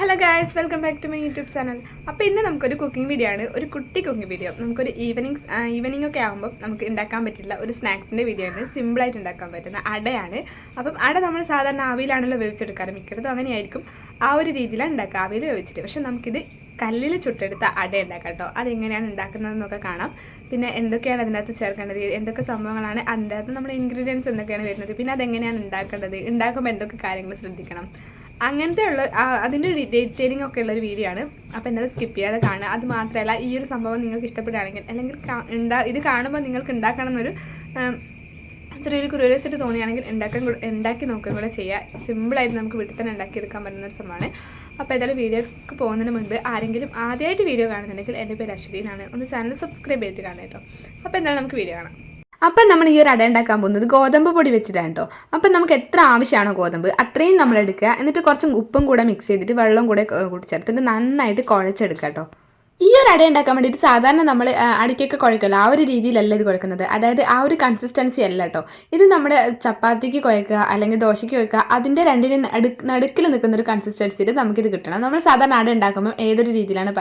Hello guys welcome back to my YouTube channel അപ്പോൾ ഇന്ന് നമുക്കൊരു കുക്കിംഗ് വീഡിയോ ആണ്. ഒരു കുട്ടി കുക്കിംഗ് വീഡിയോ നമുക്കൊരു ഈവനിങ് ഈവനിങ് ഒക്കെ ആകുമ്പോൾ നമുക്ക് ഉണ്ടാക്കാൻ പറ്റില്ല ഒരു സ്നാക്സിന്റെ വീഡിയോ ആണ്. സിമ്പിളായിട്ട് ഉണ്ടാക്കാൻ പറ്റുന്ന അടയാണ്. അപ്പം അട നമ്മൾ സാധാരണ ആവിയിലാണല്ലോ വേവിച്ചെടുക്കാറ്. മിക്കടത്തും അങ്ങനെയായിരിക്കും. ആ ഒരു രീതിയിലാണ് ഉണ്ടാക്കുക. ആവിയിൽ വേവിച്ചിട്ട്. പക്ഷേ നമുക്കിത് കല്ലിൽ ചുട്ടെടുത്ത അട ഉണ്ടാക്കാം കേട്ടോ അതെങ്ങനെയാണ് ഉണ്ടാക്കുന്നതെന്നൊക്കെ കാണാം. പിന്നെ എന്തൊക്കെയാണ് അതിനകത്ത് ചേർക്കേണ്ടത്? എന്തൊക്കെ സംഭവങ്ങളാണ് അതിന്റെ അകത്ത് നമ്മുടെ ഇൻഗ്രീഡിയൻസ് എന്തൊക്കെയാണ് വരുന്നത്? പിന്നെ അതെങ്ങനെയാണ് ഉണ്ടാക്കേണ്ടത്? ഉണ്ടാക്കുമ്പോൾ എന്തൊക്കെ കാര്യങ്ങൾ ശ്രദ്ധിക്കണം? അങ്ങനത്തെ ഉള്ള അതിന്റെ ഡീറ്റെയിലിംഗ് ഒക്കെ ഉള്ള ഒരു വീഡിയോ ആണ്. അപ്പോൾ എന്തായാലും സ്കിപ്പ് ചെയ്യാതെ കാണുക. അത് മാത്രമല്ല ഈ ഒരു സംഭവം നിങ്ങൾക്ക് ഇഷ്ടപ്പെടുകയാണെങ്കിൽ അല്ലെങ്കിൽ ഉണ്ടാ ഇത് കാണുമ്പോൾ നിങ്ങൾക്ക് ഉണ്ടാക്കണം എന്നൊരു ചെറിയൊരു ക്യൂരിയോസിറ്റി തോന്നിയാണെങ്കിൽ ഉണ്ടാക്കാൻ ഉണ്ടാക്കി നോക്കുകയും കൂടെ ചെയ്യുക. സിമ്പിളായിട്ട് നമുക്ക് വീട്ടിൽ തന്നെ ഉണ്ടാക്കിയെടുക്കാൻ പറ്റുന്ന ഒരു സംഭവമാണ്. അപ്പോൾ ഏതായാലും വീഡിയോക്ക് പോകുന്നതിന് മുൻപ് ആരെങ്കിലും ആദ്യമായിട്ട് വീഡിയോ കാണുന്നുണ്ടെങ്കിൽ എന്റെ പേര് അശ്വതി എന്നാണ്. ഒന്ന് ചാനൽ സബ്സ്ക്രൈബ് ചെയ്തിട്ട് കാണാം കേട്ടോ. അപ്പോൾ എന്തായാലും നമുക്ക് വീഡിയോ കാണാം. അപ്പം നമ്മൾ ഈ ഒരു അട ഉണ്ടാക്കാൻ പോകുന്നത് ഗോതമ്പ് പൊടി വെച്ചിട്ടാണ് കേട്ടോ അപ്പം നമുക്ക് എത്ര ആവശ്യമാണോ ഗോതമ്പ് അത്രയും നമ്മൾ എടുക്കുക. എന്നിട്ട് കുറച്ച് ഉപ്പും കൂടെ മിക്സ് ചെയ്തിട്ട് വെള്ളം കൂടെ കൂടി നന്നായിട്ട് കുഴച്ചെടുക്കുക കേട്ടോ ഈ ഒരു അട ഉണ്ടാക്കാൻ വേണ്ടിയിട്ട് സാധാരണ നമ്മൾ അടിക്കൊക്കെ കുഴക്കുമല്ലോ. ആ ഒരു രീതിയിലല്ല ഇത് കുഴക്കുന്നത്. അതായത് ആ ഒരു കൺസിസ്റ്റൻസി അല്ല കേട്ടോ ഇത് നമ്മുടെ ചപ്പാത്തിക്ക് കുഴക്കുക അല്ലെങ്കിൽ ദോശയ്ക്ക് കുഴക്കുക അതിന്റെ രണ്ടിന് നടുക്ക് നടുക്കിൽ നിൽക്കുന്ന ഒരു കൺസിസ്റ്റൻസിയിൽ നമുക്കിത് കിട്ടണം. നമ്മൾ സാധാരണ അട ഉണ്ടാക്കുമ്പോൾ ഏതൊരു രീതിയിലാണ്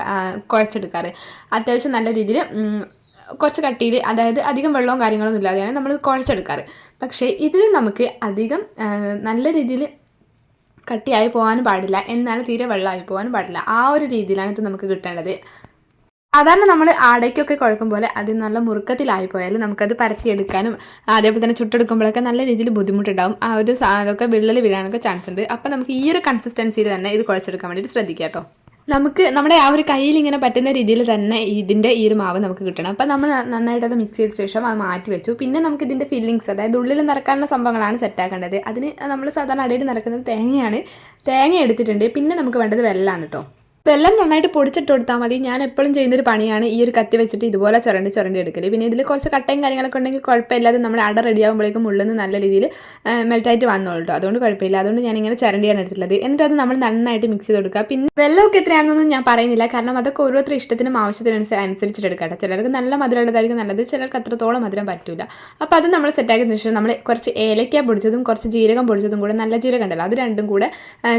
കുഴച്ചെടുക്കാറ്? അത്യാവശ്യം നല്ല രീതിയിൽ കുറച്ച് കട്ടിയിൽ അതായത് അധികം വെള്ളവും കാര്യങ്ങളൊന്നും ഇല്ലാതെയാണ് നമ്മൾ കുഴച്ചെടുക്കാറ്. പക്ഷേ ഇതിൽ നമുക്ക് അധികം നല്ല രീതിയിൽ കട്ടിയായി പോകാനും പാടില്ല. എന്നാൽ തീരെ വെള്ളമായി പോകാനും പാടില്ല. ആ ഒരു രീതിയിലാണ് ഇത് നമുക്ക് കിട്ടേണ്ടത്. സാധാരണ നമ്മൾ ആടയ്ക്കൊക്കെ കുഴക്കും പോലെ അത് നല്ല മുറുക്കത്തിലായി പോയാൽ നമുക്കത് പരത്തിയെടുക്കാനും അതേപോലെ തന്നെ ചുട്ടെടുക്കുമ്പോഴൊക്കെ നല്ല രീതിയിൽ ബുദ്ധിമുട്ടുണ്ടാവും. ആ ഒരു സാധനമൊക്കെ വിള്ളൽ വീഴാനൊക്കെ ചാൻസ് ഉണ്ട് അപ്പം നമുക്ക് ഈ ഒരു കൺസിസ്റ്റൻസിയിൽ തന്നെ ഇത് കുഴച്ചെടുക്കാൻ വേണ്ടിയിട്ട് ശ്രദ്ധിക്കാം കേട്ടോ നമുക്ക് നമ്മുടെ ആ ഒരു കയ്യിൽ ഇങ്ങനെ പറ്റുന്ന രീതിയിൽ തന്നെ ഇതിന്റെ ഈ ഒരു മാവ് നമുക്ക് കിട്ടണം. അപ്പം നമ്മൾ നന്നായിട്ട് അത് മിക്സ് ചെയ്ത ശേഷം അത് മാറ്റി വെച്ചു. പിന്നെ നമുക്ക് ഇതിന്റെ ഫില്ലിങ്സ് അതായത് ഉള്ളിൽ നിറക്കാനുള്ള സംഭവങ്ങളാണ് സെറ്റാക്കേണ്ടത് അതിന് നമ്മൾ സാധാരണ അടിയിൽ നിറക്കുന്നത് തേങ്ങയാണ് തേങ്ങ എടുത്തിട്ടുണ്ട്. പിന്നെ നമുക്ക് വേണ്ടത് വെള്ളമാണ് കേട്ടോ വെള്ളം നന്നായിട്ട് പൊടിച്ചിട്ട് കൊടുത്താൽ മതി. ഞാൻ എപ്പോഴും ചെയ്യുന്നൊരു പണിയാണ് ഈ ഒരു കത്തി വെച്ചിട്ട് ഇതുപോലെ ചുരണ്ടി ചുരണ്ടി എടുക്കൽ പിന്നെ ഇതിൽ കുറച്ച് കട്ടയും കാര്യങ്ങളൊക്കെ ഉണ്ടെങ്കിൽ കുഴപ്പമില്ലാതെ നമ്മുടെ അട റെഡി ആകുമ്പോഴേക്കും ഉള്ളിൽ നല്ല രീതിയിൽ മെൽറ്റായിട്ട് വന്നോളൂ അതുകൊണ്ട് കുഴപ്പമില്ല. അതുകൊണ്ട് ഞാൻ ഇങ്ങനെ ചുരണ്ടിയാണ് എടുത്തിട്ടുള്ളത്. എന്നിട്ട് അത് നമ്മൾ നന്നായിട്ട് മിക്സ് ചെയ്ത് കൊടുക്കുക പിന്നെ വെള്ളമൊക്കെ എത്രയാണെന്നൊന്നും ഞാൻ പറയുന്നില്ല. കാരണം അതൊക്കെ ഓരോരുത്തർ ഇഷ്ടത്തിനും ആവശ്യത്തിനും അനുസരിച്ചിട്ട് എടുക്കട്ടെ ചിലർക്ക് നല്ല മധുരമുള്ളതായിരിക്കും നല്ലത്. ചിലർക്ക് അത്രത്തോളം മധുരം പറ്റില്ല അപ്പോൾ അത് നമ്മൾ സെറ്റാക്കിയതിനു ശേഷം നമ്മൾ കുറച്ച് ഏലക്ക പൊടിച്ചതും കുറച്ച് ജീരകം പൊടിച്ചതും കൂടെ നല്ല ജീരകം ഉണ്ടല്ലോ. അത് രണ്ടും കൂടെ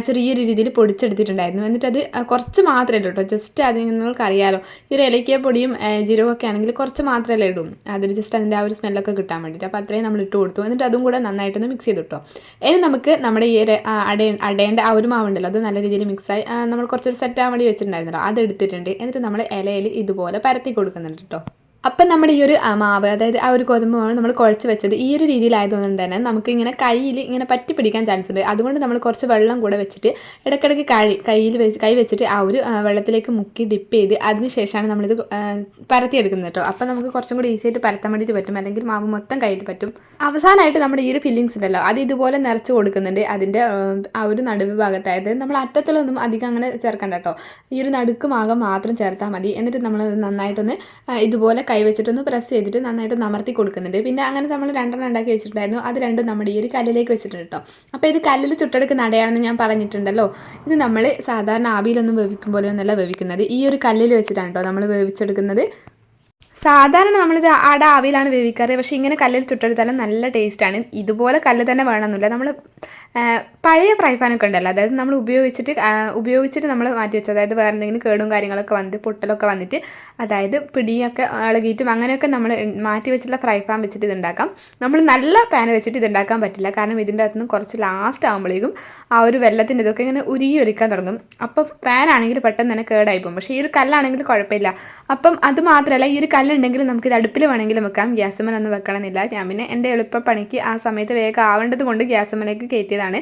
ചെറിയൊരു രീതിയിൽ പൊടിച്ചെടുത്തിട്ടുണ്ടായിരുന്നു. എന്നിട്ട് അത് ആ, കുറച്ച് മാത്രമേ ഇടൂ കേട്ടോ ജസ്റ്റ് അതിൽ നിങ്ങൾക്ക് അറിയാലോ ഈ ഒരു ഇലക്കിയ പൊടിയും ജീരകമൊക്കെ ആണെങ്കിൽ കുറച്ച് മാത്രമല്ലേ ഇടും. അതിൽ ജസ്റ്റ് അതിന്റെ ആ ഒരു സ്മെല്ലൊക്കെ കിട്ടാൻ വേണ്ടിയിട്ട് അപ്പോൾ അത്രയും നമ്മൾ ഇട്ട് കൊടുത്തു. എന്നിട്ട് അതും കൂടെ നന്നായിട്ടൊന്ന് മിക്സ് ചെയ്ത് കിട്ടോ ഇനി നമുക്ക് നമ്മുടെ ഈ അടയ അടേന്റെ ആ ഒരു മാവുണ്ടല്ലോ അത് നല്ല രീതിയിൽ മിക്സായി നമ്മൾ കുറച്ചൊരു സെറ്റ് ആവാൻ വേണ്ടി വെച്ചിട്ടുണ്ടായിരുന്നല്ലോ. അത് എടുത്തിട്ടുണ്ട്. എന്നിട്ട് നമ്മൾ ഇലയിൽ ഇതുപോലെ പരത്തി കൊടുക്കുന്നുണ്ട് കേട്ടോ അപ്പം നമ്മുടെ ഈ ഒരു മാവ് അതായത് ആ ഒരു ഗോതമ്പ് മാവ് നമ്മൾ കുഴച്ച് വെച്ചത് ഈ ഒരു രീതിയിലായതുകൊണ്ട് തന്നെ നമുക്ക് ഇങ്ങനെ കയ്യിൽ ഇങ്ങനെ പറ്റി പിടിക്കാൻ ചാൻസ് ഉണ്ട്. അതുകൊണ്ട് നമ്മൾ കുറച്ച് വെള്ളം കൂടെ വെച്ചിട്ട് ഇടയ്ക്കിടയ്ക്ക് കഴി കയ്യിൽ വെച്ച് കൈ വെച്ചിട്ട് ആ ഒരു വെള്ളത്തിലേക്ക് മുക്കി ഡിപ്പ് ചെയ്ത് അതിന് ശേഷമാണ് നമ്മളിത് പരത്തിയെടുക്കുന്നത് കേട്ടോ. അപ്പം നമുക്ക് കുറച്ചും കൂടി ഈസി ആയിട്ട് പരത്താൻ വേണ്ടിയിട്ട് പറ്റും. അല്ലെങ്കിൽ മാവ് മൊത്തം കയ്യിൽ പറ്റും. അവസാനമായിട്ട് നമ്മുടെ ഈ ഒരു ഫില്ലിങ്സ് ഉണ്ടല്ലോ അത് ഇതുപോലെ നിറച്ച് കൊടുക്കുന്നുണ്ട്. അതിന്റെ ആ, ഒരു നടുവ് ഭാഗത്തായത് നമ്മൾ അറ്റത്തിലൊന്നും അധികം അങ്ങനെ ചേർക്കണ്ട കേട്ടോ. ഈ ഒരു നടുക്ക് ഭാഗം മാത്രം ചേർത്താൽ മതി. എന്നിട്ട് നമ്മൾ നന്നായിട്ടൊന്ന് ഇതുപോലെ കൈ വെച്ചിട്ടൊന്ന് പ്രസ് ചെയ്തിട്ട് നന്നായിട്ട് നമർത്തി കൊടുക്കുന്നുണ്ട്. പിന്നെ അങ്ങനെ നമ്മൾ രണ്ടെണ്ണം ഉണ്ടാക്കി വെച്ചിട്ടുണ്ടായിരുന്നു. അത് രണ്ടും നമ്മുടെ ഈ ഒരു കല്ലിലേക്ക് വെച്ചിട്ടുണ്ട് കേട്ടോ അപ്പോൾ ഇത് കല്ലിൽ ചുട്ടെടുക്കുന്ന അടയാണെന്ന് ഞാൻ പറഞ്ഞിട്ടുണ്ടല്ലോ. ഇത് നമ്മൾ സാധാരണ ആവിയിലൊന്നും വേവിക്കും പോലെയൊന്നല്ല വേവിക്കുന്നത്. ഈ ഒരു കല്ലിൽ വെച്ചിട്ടാണ് കേട്ടോ നമ്മൾ വേവിച്ചെടുക്കുന്നത്. സാധാരണ നമ്മളിത് ആട ആവിയിലാണ് വേവിക്കാറ്. പക്ഷേ ഇങ്ങനെ കല്ലിൽ ചുട്ടെടുത്താലും നല്ല ടേസ്റ്റാണ് ഇതുപോലെ കല്ല് തന്നെ വേണമെന്നില്ല. നമ്മൾ പഴയ ഫ്രൈ പാനൊക്കെ ഉണ്ടല്ലോ. അതായത് നമ്മൾ ഉപയോഗിച്ചിട്ട് ഉപയോഗിച്ചിട്ട് നമ്മൾ മാറ്റി വെച്ചത്. അതായത് വേറെ എന്തെങ്കിലും കേടും കാര്യങ്ങളൊക്കെ വന്നിട്ട് പൊട്ടലൊക്കെ വന്നിട്ട് അതായത് പിടിയൊക്കെ ഇളകിയിട്ടും അങ്ങനെയൊക്കെ നമ്മൾ മാറ്റി വെച്ചിട്ടുള്ള ഫ്രൈ പാൻ വെച്ചിട്ട് ഇതുണ്ടാക്കാം. നമ്മൾ നല്ല പാൻ വെച്ചിട്ട് ഇതുണ്ടാക്കാൻ പറ്റില്ല. കാരണം ഇതിന്റെ അകത്തുനിന്ന് കുറച്ച് ലാസ്റ്റ് ആകുമ്പോഴേക്കും ആ ഒരു വെള്ളത്തിന്റെ ഇതൊക്കെ ഇങ്ങനെ ഉരുകി ഒരുക്കാൻ തുടങ്ങും. അപ്പം പാൻ ആണെങ്കിൽ പെട്ടെന്ന് തന്നെ കേടായി പോകും പക്ഷേ ഈ ഒരു കല്ലാണെങ്കിൽ കുഴപ്പമില്ല. അപ്പം അത് മാത്രമല്ല ഈ ഒരു കല്ലുണ്ടെങ്കിൽ നമുക്ക് ഇത് അടുപ്പിൽ വേണമെങ്കിലും വെക്കാം. ഗ്യാസുമലൊന്നും വെക്കണമെന്നില്ല. ഞാൻ പിന്നെ എന്റെ എളുപ്പ പണിക്ക് ആ സമയത്ത് വേഗം ആവേണ്ടത് കൊണ്ട് ഗ്യാസുമലേക്ക് കയറ്റിയതാണ്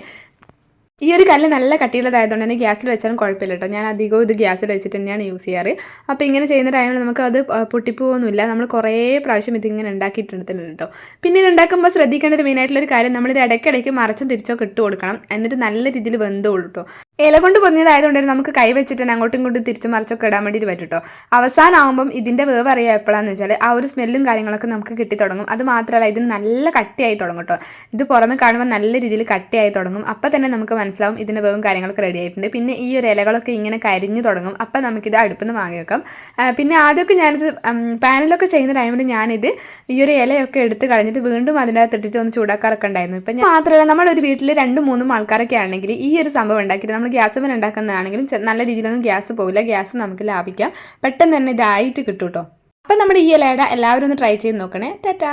ഈ ഒരു കല്ല് നല്ല കട്ടിയുള്ളതായതുകൊണ്ട് തന്നെ ഗ്യാസിൽ വെച്ചാലും കുഴപ്പമില്ല കേട്ടോ. ഞാൻ അധികവും ഇത് ഗ്യാസിൽ വെച്ചിട്ട് തന്നെയാണ് യൂസ് ചെയ്യാറ്. അപ്പോൾ ഇങ്ങനെ ചെയ്യുന്ന ടൈമിൽ നമുക്ക് അത് പൊട്ടിപ്പോകുന്നില്ല നമ്മൾ കുറേ പ്രാവശ്യം ഇതിങ്ങനെ ഉണ്ടാക്കിയിട്ടുണ്ട് കേട്ടോ. പിന്നെ ഇത് ഉണ്ടാക്കുമ്പോൾ ശ്രദ്ധിക്കേണ്ട ഒരു മെയിനായിട്ടുള്ള ഒരു കാര്യം നമ്മളിത് ഇടയ്ക്കിടയ്ക്ക് മറച്ചും തിരിച്ചൊക്കെ ഇട്ട് കൊടുക്കണം. എന്നിട്ട് നല്ല രീതിയിൽ വെന്തോളൂ കേട്ടോ. ഇല കൊണ്ട് പൊന്നിയതായതുകൊണ്ട് നമുക്ക് കൈ വെച്ചിട്ട് അങ്ങോട്ടും ഇങ്ങോട്ടും തിരിച്ചു മറിച്ചൊക്കെ ഇടാൻ വേണ്ടിയിട്ട് പറ്റും കേട്ടോ അവസാനമാകുമ്പം ഇതിന്റെ വേവ് അറിയാം എപ്പോഴാന്ന് വെച്ചാൽ ആ ഒരു സ്മെല്ലും കാര്യങ്ങളൊക്കെ നമുക്ക് കിട്ടി തുടങ്ങും. അത് മാത്രമല്ല ഇതിന് നല്ല കട്ടിയായി തുടങ്ങും കേട്ടോ ഇത് പുറമെ കാണുമ്പോൾ നല്ല രീതിയിൽ കട്ടിയായി തുടങ്ങും. അപ്പം തന്നെ നമുക്ക് മനസ്സിലാവും ഇതിന്റെ വേവും കാര്യങ്ങളൊക്കെ റെഡി ആയിട്ടുണ്ട്. പിന്നെ ഈ ഒരു ഇലകളൊക്കെ ഇങ്ങനെ കരിഞ്ഞു തുടങ്ങും. അപ്പം നമുക്കിത് അടുപ്പിൽ നിന്ന് വാങ്ങി വെക്കാം. പിന്നെ ആദ്യമൊക്കെ ഞാനിത് പാനലൊക്കെ ചെയ്യുന്ന ടൈമിൽ ഞാനിത് ഈ ഒരു ഇലയൊക്കെ എടുത്ത് കളഞ്ഞിട്ട് വീണ്ടും അതിന്റെ അകത്തിട്ടിട്ട് ഒന്ന് ചൂടാക്കാറൊക്കെ ഉണ്ടായിരുന്നു. ഇപ്പം മാത്രമല്ല നമ്മളൊരു വീട്ടിൽ രണ്ടും മൂന്നും ആൾക്കാരൊക്കെ ആണെങ്കിൽ ഈ ഒരു സംഭവം ഉണ്ടാക്കിയിട്ട് നമ്മൾ നമ്മൾ ഗ്യാസ് മേൽ ഉണ്ടാക്കുന്നതാണെങ്കിലും നല്ല രീതിയിലൊന്നും ഗ്യാസ് പോവില്ല. ഗ്യാസ് നമുക്ക് ലാഭിക്കാം. പെട്ടെന്ന് തന്നെ ഇതായിട്ട് കിട്ടും കേട്ടോ അപ്പം നമ്മുടെ ഈ ഇലയുടെ എല്ലാവരും ഒന്ന് ട്രൈ ചെയ്ത് നോക്കണേ. ടാറ്റാ.